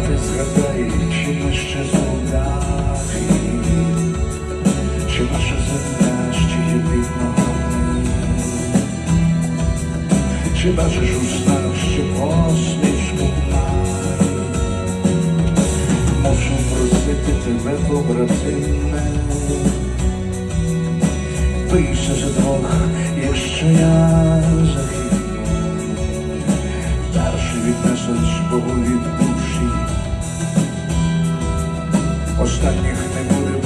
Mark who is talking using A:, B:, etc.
A: ти згадай, чи ми ще солдати, чи наша земля ще єдина чи бачиш уста ще посмішку? Мушу просити тебе, побратиме, бийся за двох, якщо я загину, перший віднесеш Богу від останніх не буде,